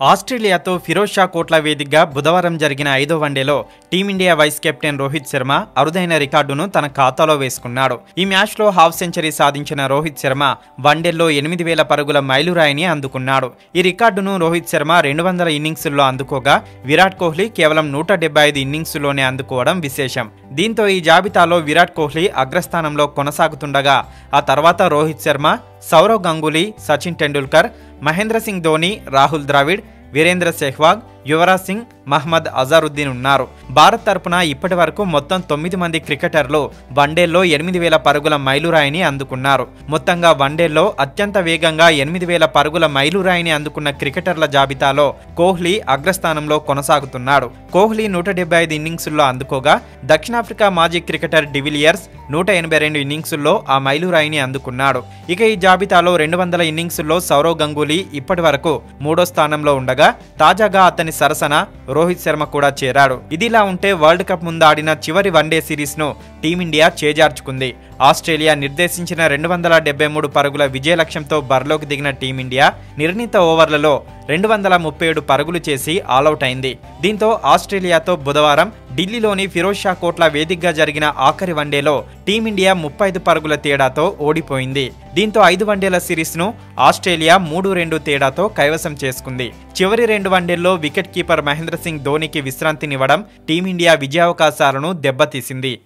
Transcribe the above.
ఆస్ట్రేలియాతో ఫిరోజ్ షా కోట్ల వేదికగా బుధవారం జరిగిన ఐదో వన్డేలో team India vice captain Rohit Sharma అరుదైన రికార్డును తన ఖాతాలో వేసుకున్నాడు. ఈ మ్యాచ్లో హాఫ్ సెంచరీ సాధించిన రోహిత్ శర్మ వన్డేల్లో ఎనిమిది వేల పరుగుల మైలురాయిని అందుకున్నాడు. ఈ రికార్డును రోహిత్ శర్మ రెండు వందల ఇన్నింగ్స్ల్లో అందుకోగా విరాట్ కోహ్లీ కేవలం నూట డెబ్బై ఐదు ఇన్నింగ్స్లోనే అందుకోవడం విశేషం. దీంతో ఈ జాబితాలో విరాట్ కోహ్లీ అగ్రస్థానంలో కొనసాగుతుండగా ఆ తర్వాత రోహిత్ శర్మ సౌరవ్ గంగూలీ సచిన్ టెండూల్కర్ మహేంద్ర సింగ్ ధోని రాహుల్ ద్రావిడ్ వీరేంద్ర సెహ్వాగ్ యువరాజ్ సింగ్ మహ్మద్ అజారుద్దీన్ ఉన్నారు. భారత్ తరపున ఇప్పటి వరకు మొత్తం తొమ్మిది మంది క్రికెటర్లు వన్డేల్లో ఎనిమిది వేల పరుగుల మైలురాయిని అందుకున్నారు. మొత్తంగా వన్డేల్లో అత్యంత వేగంగా ఎనిమిది వేల పరుగుల మైలురాయిని అందుకున్న క్రికెటర్ల జాబితాలో కోహ్లీ అగ్రస్థానంలో కొనసాగుతున్నాడు. కోహ్లీ నూట డెబ్బై ఐదు ఇన్నింగ్సుల్లో అందుకోగా దక్షిణాఫ్రికా మాజీ క్రికెటర్ డివిలియర్స్ నూట ఎనభై రెండు ఇన్నింగ్సుల్లో ఆ మైలురాయిని అందుకున్నాడు. ఇక ఈ జాబితాలో రెండు వందల ఇన్నింగ్సుల్లో సౌరవ్ గంగూలీ ఇప్పటి వరకు మూడో స్థానంలో ఉండగా తాజాగా అతని సరసన రోహిత్ శర్మ కూడా చేరాడు. ఇదిలా ఉంటే వరల్డ్ కప్ ముందు ఆడిన చివరి వన్డే సిరీస్ను టీమిండియా చేజార్చుకుంది. ఆస్ట్రేలియా నిర్దేశించిన రెండు వందల డెబ్బై మూడు పరుగుల విజయ లక్ష్యంతో బరిలోకి దిగిన టీమిండియా నిర్ణీత ఓవర్లలో రెండు వందల ముప్పై ఏడు పరుగులు చేసి ఆలౌట్ అయింది. దీంతో ఆస్ట్రేలియాతో బుధవారం ఢిల్లీలోని ఫిరోజ్ షా కోట్ల వేదికగా జరిగిన ఆఖరి వన్డేలో టీమిండియా ముప్పై ఐదు పరుగుల తేడాతో ఓడిపోయింది. దీంతో ఐదు వన్డేల సిరీస్ను ఆస్ట్రేలియా మూడు రెండు తేడాతో కైవసం చేసుకుంది. చివరి రెండు వన్డేల్లో వికెట్ కీపర్ మహేంద్ర సింగ్ ధోనికి విశ్రాంతినివ్వడం టీమిండియా విజయావకాశాలను దెబ్బతీసింది.